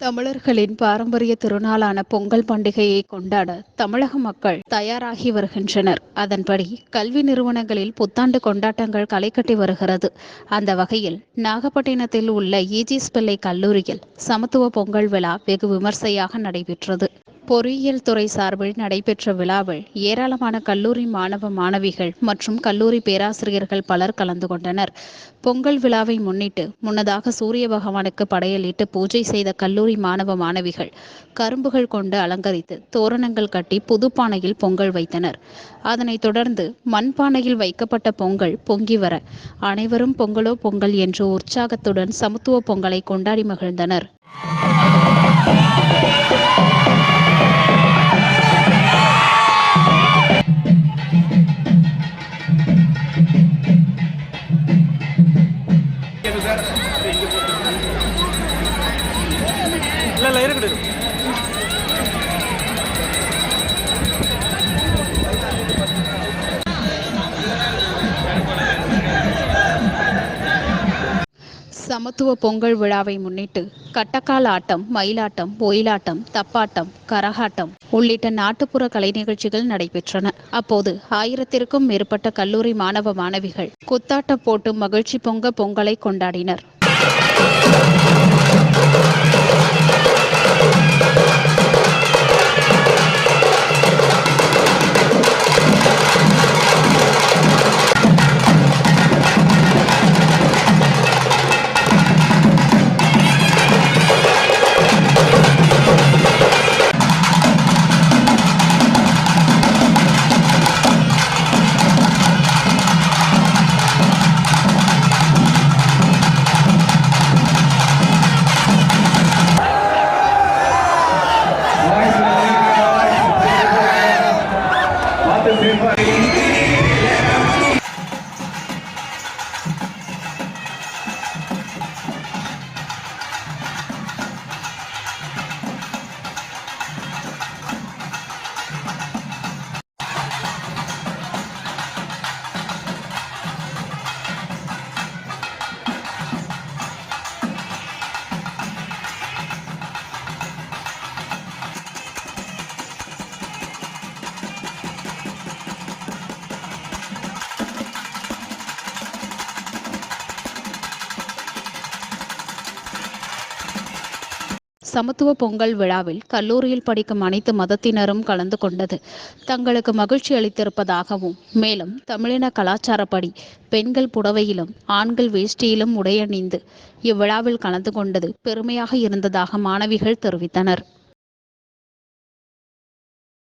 தமிழர்களின் பாரம்பரிய திருநாளான பொங்கல் பண்டிகையை கொண்டாட தமிழக மக்கள் தயாராகி வருகின்றனர். அதன்படி கல்வி நிறுவனங்களில் புத்தாண்டு கொண்டாட்டங்கள் களை கட்டி வருகிறது. அந்த வகையில் நாகப்பட்டினத்தில் உள்ள ஈஜிஸ் பிள்ளை கல்லூரியில் சமத்துவ பொங்கல் விழா வெகு விமர்சையாக நடைபெற்றது. பொறியியல் துறை சார்பில் நடைபெற்ற விழாவில் ஏராளமான கல்லூரி மாணவ மாணவிகள் மற்றும் கல்லூரி பேராசிரியர்கள் பலர் கலந்து கொண்டனர். பொங்கல் விழாவை முன்னிட்டு முன்னதாக சூரிய பகவானுக்கு படையலிட்டு பூஜை செய்த கல்லூரி மாணவ மாணவிகள் கரும்புகள் கொண்டு அலங்கரித்து தோரணங்கள் கட்டி புதுப்பானையில் பொங்கல் வைத்தனர். அதனைத் தொடர்ந்து மண்பானையில் வைக்கப்பட்ட பொங்கல் பொங்கி வர அனைவரும் பொங்கலோ பொங்கல் என்று உற்சாகத்துடன் சமத்துவ பொங்கலை கொண்டாடி மகிழ்ந்தனர். சமத்துவ பொங்கல் விழாவை முன்னிட்டு கட்டக்கால் ஆட்டம் மயிலாட்டம் ஒயிலாட்டம் தப்பாட்டம் கரகாட்டம் உள்ளிட்ட நாட்டுப்புற கலை நிகழ்ச்சிகள் நடைபெற்றன. அப்போது ஆயிரத்திற்கும் மேற்பட்ட கல்லூரி மாணவ மாணவிகள் குத்தாட்டம் போட்டு மகிழ்ச்சி பொங்க பொங்கலை கொண்டாடினர். சமத்துவ பொங்கல் விழாவில் கல்லூரியில் படிக்கும் அனைத்து மதத்தினரும் கலந்து கொண்டது. தங்களுக்கு மகிழ்ச்சி அளித்திருப்பதாகவும் மேலும் தமிழின கலாச்சாரப்படி பெண்கள் புடவையிலும் ஆண்கள் வேஷ்டியிலும் உடையணிந்து இவ்விழாவில் கலந்து கொண்டது பெருமையாக இருந்ததாக மாணவிகள் தெரிவித்தனர்.